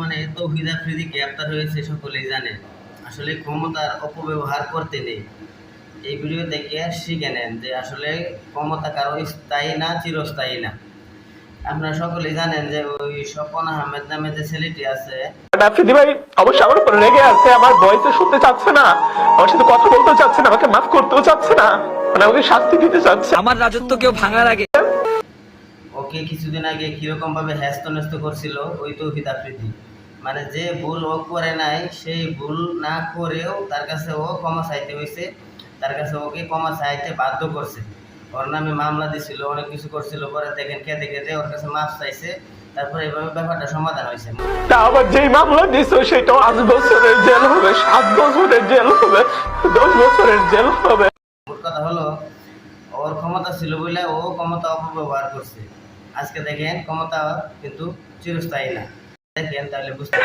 বর্তমানে তৌহিদ আফ্রিদি গ্রেপ্তার হয়েছে সকলেই জানে। আসলে ক্ষমতার অপব্যবহার করতে নেই। এই ভিডিও দেখে শিখে নেন যে আসলে ক্ষমতা কারও স্থায়ী না চিরস্থায়ী না। আপনারা সকলেই জানেন যে ওই স্বপন আহমেদ নামে যে ছেলেটি আছে আফ্রিদি ভাই অবশ্যই আমার উপর রেগে আছে আমার ভয়েসে শুনতে চাচ্ছে না আমার সাথে কথা বলতেও চাচ্ছে না আমাকে মাফ করতেও চাচ্ছে না মানে আমাকে শাস্তি দিতে চাচ্ছে। আমার রাজত্ব কেউ ভাঙার আগে ওকে কিছুদিন আগে কীরকম ভাবে হ্যাস্ত ন্যস্ত করছিল ওই তৌহিদ আফ্রিদি? মানে যে ভুল ও করে নাই সেই ভুল না করেও তার কাছে ও ক্ষমা চাইতে হয়েছে তার কাছে ওকে ক্ষমা চাইতে বাধ্য করছে। ওর নামে মামলা দিছিল অনেক কিছু করছিল পরে দেখেন খেতে খেতে ওর কাছে মাফ চাইছে। তারপরে এইভাবে ব্যাপারটা সমাধান হয়েছে তা আবার যেই মামলা দিছো সেটাও আট বছরের জেল হবে সাত বছরের জেল হবে দশ বছরের জেল হবে। কথা হলো ওর ক্ষমতা ছিল বলে ও ক্ষমতা অপব্যবহার করছে। আজকে দেখেন ক্ষমতা কিন্তু চিরস্থায়ী না। দেখেন তাহলে বুঝতে।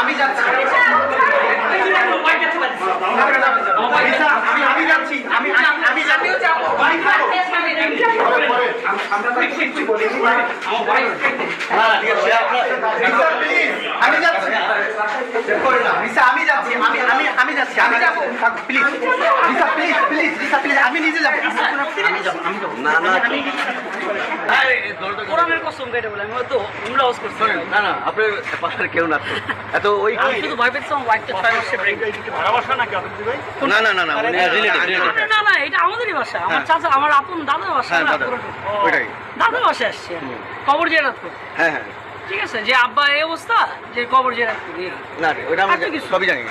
আমি যাচ্ছি যাচ্ছি আমি আমি আমি আমি যাচ্ছি আমি আমি- আমি যাচ্ছি বাড়ি থাকো। আমরা তো একটু বলি হ্যাঁ, ঠিক আছে, আপনার- রিসা, please, আমি যাচ্ছি রিসা আমি যাচ্ছি আমি আমি আমি যাচ্ছি আমি যাব। Please Risa please please Risa please আমি নিজে যাব আমি যাব আমি যাব। না না কোরআনের কসম কেটে বলে আমি হয়তো উমরা হাউস করছি। না না আপনার পাশের কেউ না এত ওই আমি শুধু ভয় পেয়েছি আমার ওয়াইফকে ছয় মাসে ব্রেক না না না না এটা আমাদেরই বাসা আমার চাচা আমার আপন দাদার বাসা হ্যাঁ, দাদা। বাসা আসছে। কবর জেরাত করে হ্যাঁ হ্যাঁ। ঠিক আছে যে আব্বা এই অবস্থা যে কবর জেরাত করি না তো কিছু। সবই জানি।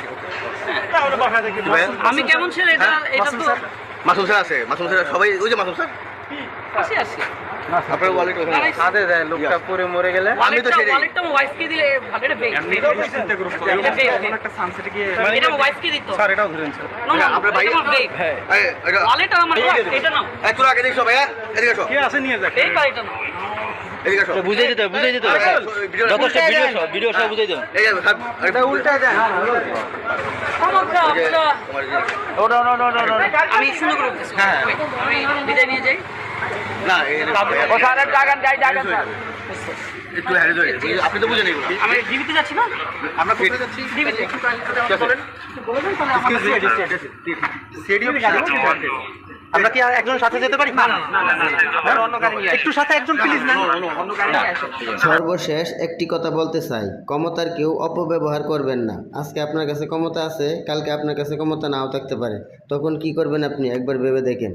আমি কেমন ছেলে এটা হ্যাঁ, এটা তো মাসুম স্যার আছে মাসুম স্যার সবাই ওই যে মাসুম স্যার। আসি আসি আপনার ওয়ালেট ওখানে হাতে দেয় লোকটা পরে মরে গেলে। আমি তো সেটাই ওয়ালেটটা ওয়াইফকে দিলে ভালো এটা বেগ এটা বেগ এটা ওয়াইফকে দিত। স্যার এটাও ধরেন না না আপনার ভাই- এই, এটা- ওয়ালেট আমার এটা নাও। এই, তোরা আগে দেখ সবাই হ্যাঁ এদিকে এসো। বেগ আর এটা নাও এদিকে এসো বুঝাই দিতে হবে, বুঝাই দিতে হবে। যথেষ্ট ভিডিও সহ ভিডিও সহ এটা উল্টা দেন। আমি করে হ্যাঁ। আমি বিদায় নিয়ে যাই। না একটু বুঝে- আপনি তো আমি ডিবিতে যাচ্ছি না? আমরা ডিবিতে আমরা কি আর একজন সাথে যেতে পারি না একটু সাথে একজন প্লিজ না সর্বশেষ একটি কথা বলতে চাই ক্ষমতার কেউ অপব্যবহার করবেন না আজকে আপনার কাছে ক্ষমতা আছে কালকে আপনার কাছে ক্ষমতা নাও থাকতে পারে তখন কি করবেন আপনি একবার ভেবে দেখেন